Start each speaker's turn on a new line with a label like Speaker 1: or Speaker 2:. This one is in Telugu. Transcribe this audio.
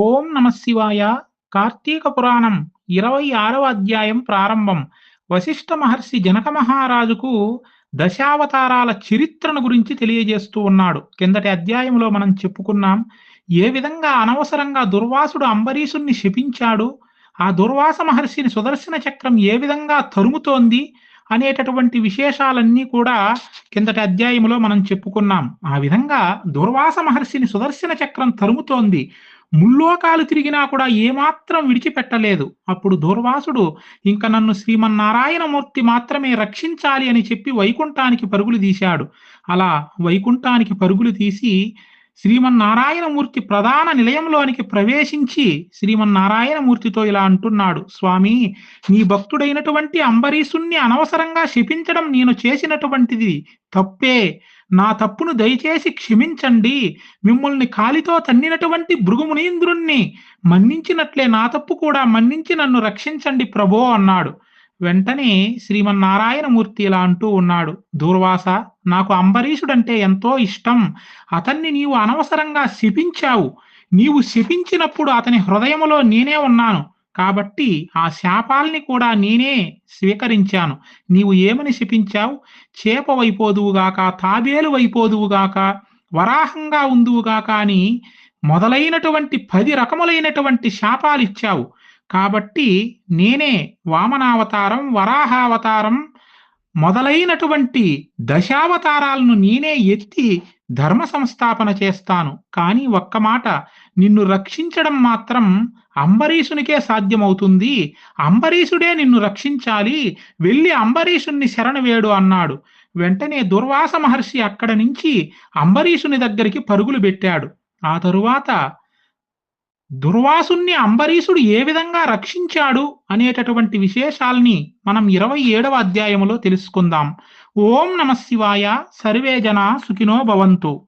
Speaker 1: ఓం నమ శివాయ. కార్తీక పురాణం ఇరవై ఆరవ అధ్యాయం ప్రారంభం. వశిష్ఠ మహర్షి జనక మహారాజుకు దశావతారాల చరిత్రను గురించి తెలియజేస్తూ ఉన్నాడు. కిందటి అధ్యాయంలో మనం చెప్పుకున్నాం ఏ విధంగా అనవసరంగా దుర్వాసుడు అంబరీషుణ్ణి శపించాడు ఆ దుర్వాస మహర్షిని సుదర్శన చక్రం ఏ విధంగా తరుముతోంది అనేటటువంటి విశేషాలన్నీ కూడా కిందటి అధ్యాయంలో మనం చెప్పుకున్నాం. ఆ విధంగా దుర్వాస మహర్షిని సుదర్శన చక్రం తరుముతోంది. ముల్లోకాలు తిరిగినా కూడా ఏమాత్రం విడిచిపెట్టలేదు. అప్పుడు దూర్వాసుడు ఇంక నన్ను శ్రీమన్నారాయణమూర్తి మాత్రమే రక్షించాలి అని చెప్పి వైకుంఠానికి పరుగులు తీశాడు. అలా వైకుంఠానికి పరుగులు తీసి శ్రీమన్నారాయణమూర్తి ప్రధాన నిలయంలోనికి ప్రవేశించి శ్రీమన్నారాయణమూర్తితో ఇలా అంటున్నాడు స్వామి నీ భక్తుడైనటువంటి అంబరీషుణ్ణి అనవసరంగా శపించడం నేను చేసినటువంటిది తప్పే. నా తప్పును దయచేసి క్షమించండి. మిమ్మల్ని కాలితో తన్నినటువంటి భృగుమునీంద్రుణ్ణి మన్నించినట్లే నా తప్పు కూడా మన్నించి నన్ను రక్షించండి ప్రభో అన్నాడు. వెంటనే శ్రీమన్నారాయణమూర్తి ఇలా అంటూ ఉన్నాడు. దూర్వాస నాకు అంబరీషుడంటే ఎంతో ఇష్టం. అతన్ని నీవు అనవసరంగా శపించావు. నీవు శపించినప్పుడు అతని హృదయములో నేనే ఉన్నాను. కాబట్టి ఆ శాపాల్ని కూడా నేనే స్వీకరించాను. నీవు ఏమని శపించావు? చేప వైపోదువుగాక తాబేలు వైపోదువుగాక వరాహంగా ఉందువుగాక అని మొదలైనటువంటి పది రకములైనటువంటి శాపాలు ఇచ్చావు. కాబట్టి నేనే వామనావతారం వరాహావతారం మొదలైనటువంటి దశావతారాలను నేనే ఎత్తి ధర్మ సంస్థాపన చేస్తాను. కానీ ఒక్క మాట నిన్ను రక్షించడం మాత్రం అంబరీషునికే సాధ్యమవుతుంది. అంబరీషుడే నిన్ను రక్షించాలి. వెళ్ళి అంబరీషుణ్ణి శరణ వేడు అన్నాడు. వెంటనే దుర్వాస మహర్షి అక్కడ నుంచి అంబరీషుని దగ్గరికి పరుగులు పెట్టాడు. ఆ తరువాత దుర్వాసుణ్ణి అంబరీషుడు ఏ విధంగా రక్షించాడు అనేటటువంటి విశేషాల్ని మనం ఇరవై ఏడవ అధ్యాయములో తెలుసుకుందాం. ఓం నమ శివాయ. సర్వే జన సుఖినో భవంతు.